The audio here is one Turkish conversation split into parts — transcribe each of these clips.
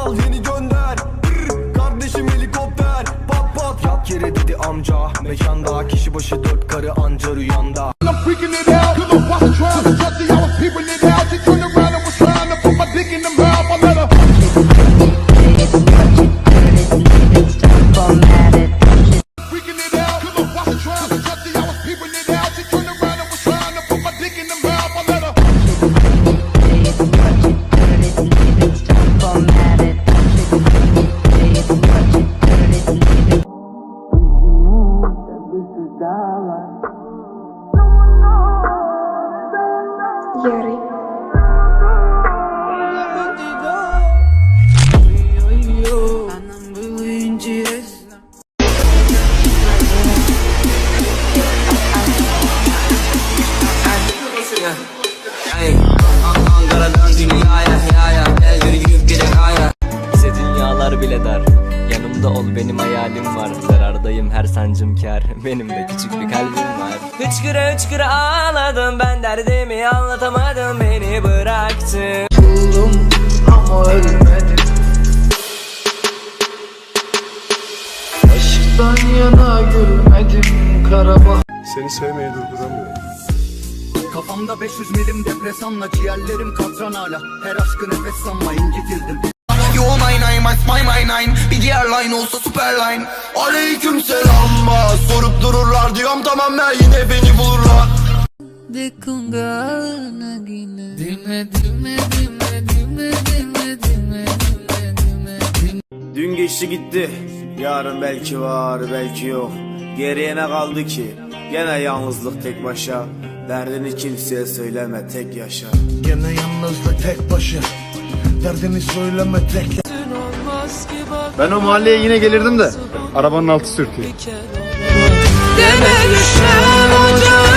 al yeni gönder Brr, Kardeşim helikopter Pat pat Yat yere dedi amca Mekanda kişi başı dört karı anca rüyanda I'm freaking it out. Cause I wasn't trying to touch it. I was peeping it out. She turned around and was trying to put my dick in the aya Bize dünyalar bile dar Yanımda ol benim hayalim var. Zarardayım her sancım kar. Benim de küçük bir kalbim var. Hıçkıra hıçkıra ağladım. Ben derdimi anlatamadım. Beni bıraktın ama ölmedim. Aşktan yana gülmedim. Karabağ Seni sevmeyi durduramıyorum. Kafamda 500 milim depresanla ciğerlerim katran hala. Her aşkı nefes sanma incitildim Yo nine nine my my my nine Bir diğer line olsa super line Aleyküm selam Sorup dururlar diyorum tamam ben yine beni bulurlar Dün geçti gitti. Yarın belki var, belki yok. Geriye ne kaldı ki? Gene yalnızlık tek başa. Derdini kimseye söyleme, tek yaşa. Gene yalnızlık tek başı. Derdini söyleme tek Ben o mahalleye yine gelirdim de arabanın altı sürtüyor. Ama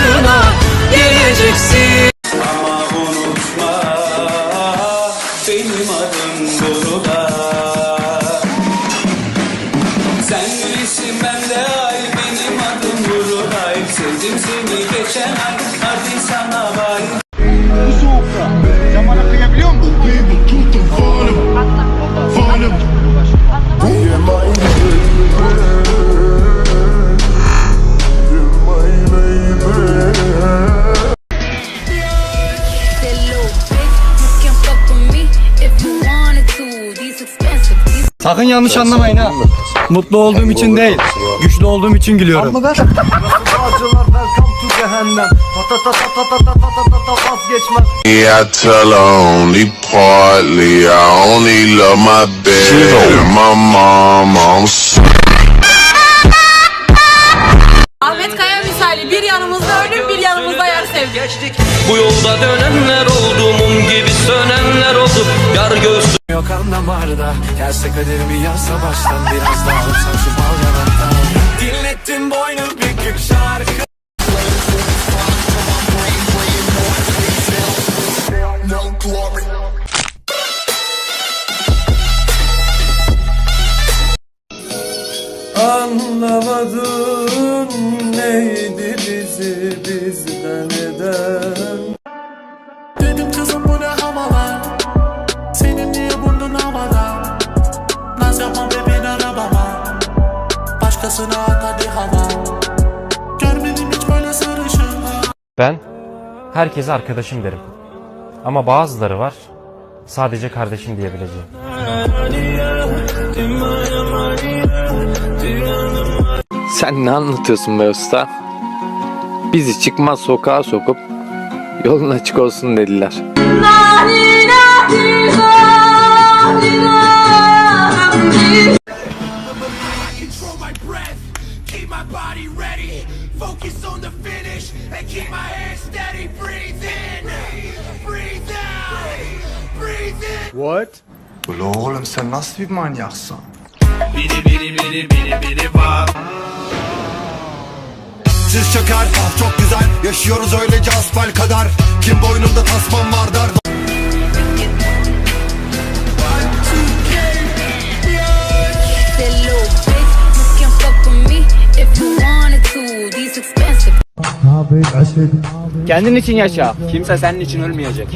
Sakın yanlış anlamayın ha. Mutlu olduğum için değil, güçlü olduğum için gülüyorum. Yeah, I partly. I only love my bed my mom. I'm sorry. Göğsü Yok anlamarda Gelse kaderimi yazsa baştan. Biraz daha olsam şu bal yanaktan Dinlettim boynu bükük şarkı. Anlamadım Başkasına at hadi hava. Görmedim hiç böyle sarışın Ben herkese arkadaşım derim. Ama bazıları var Sadece kardeşim diyebileceğim. Sen ne anlatıyorsun be usta? Bizi çıkmaz sokağa sokup Yolun açık olsun dediler What? Ulan oğlum sen nasıl bir manyaksın? Biri biri biri biri biri var Siz çöker ah çok güzel Yaşıyoruz öylece asfal kadar Kim boynunda tasman var der that little bitch, you can fuck with me if you wanted to. These expensive. Kendin için yaşa Kimse senin için ölmeyecek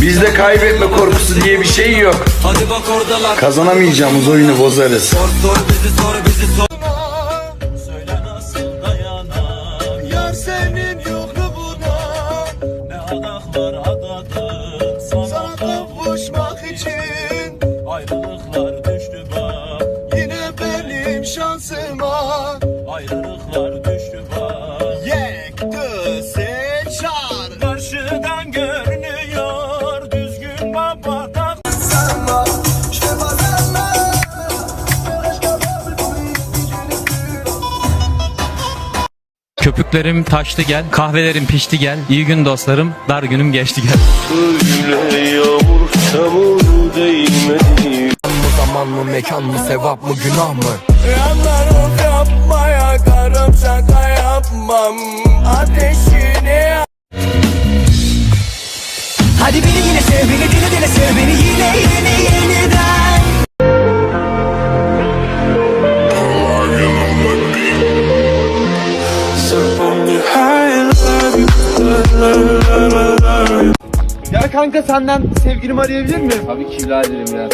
Bizde kaybetme korkusu diye bir şey yok. Kazanamayacağımız oyunu bozarız. Köpüklerim taştı gel, kahvelerim pişti gel. İyi gün dostlarım, dar günüm geçti gel. Zaman mı mekan mı sevap mı günah mı Yanlarım yapmaya karım şaka yapmam Ya kanka senden sevgilimi arayabilir miyim? Tabii ki biraderim ya.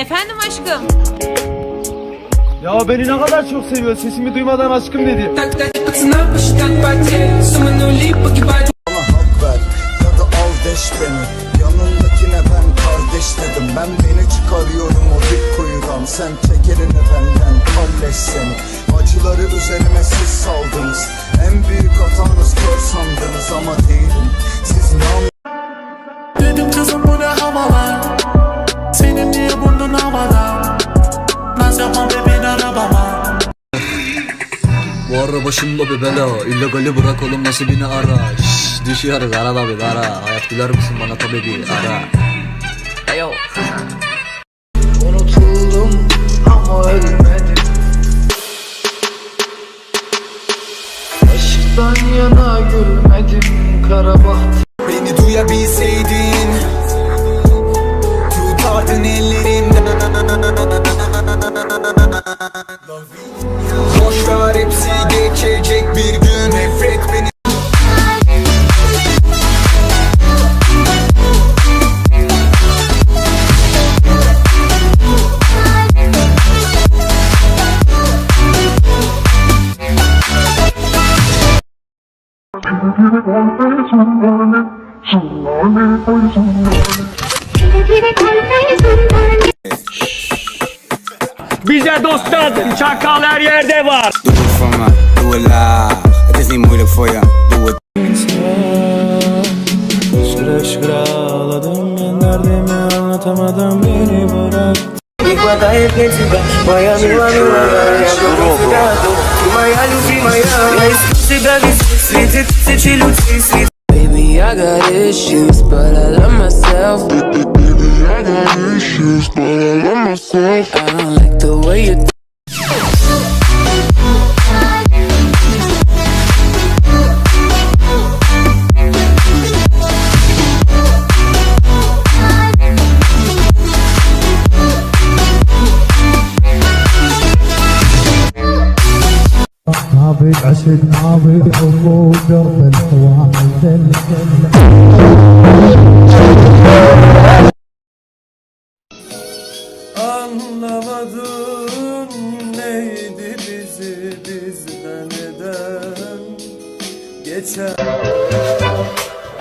Efendim aşkım. Ya beni ne kadar çok seviyor. Sesimi duymadan aşkım dedi. Kızım bu ne havalar Senin niye burnun havada? Naz yapma bebeğin arabama. Bu araba başımda bir bela İllegali bırak oğlum nasibini ara? Şşş, Düşüyoruz arada bir ara. Hayat güler misin bana? Tabi bir ara hepsi geçecek bir gün Nefret beni Bize dost lazım, çakal her yerde var. Şıkıra şıkıra ağladım ben derdimi anlatamadım beni bırak. Baby, I got issues, but I love myself. Baby, I got issues, but I love myself. نابك عشق نابك حبوب درب الحوادث Anlamadım neydi bizi bizden eden Geçen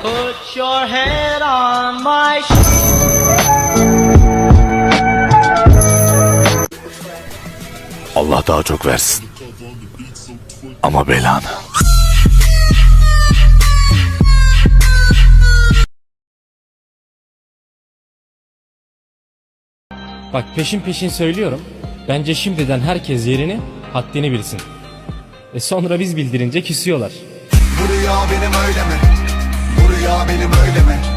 Put your head on my Allah daha çok versin. Ama belanı. Bak peşin peşin söylüyorum. Bence şimdiden herkes yerini, haddini bilsin. E sonra biz bildirince küsüyorlar. Bu rüya benim öyle mi? Bu rüya benim öyle mi?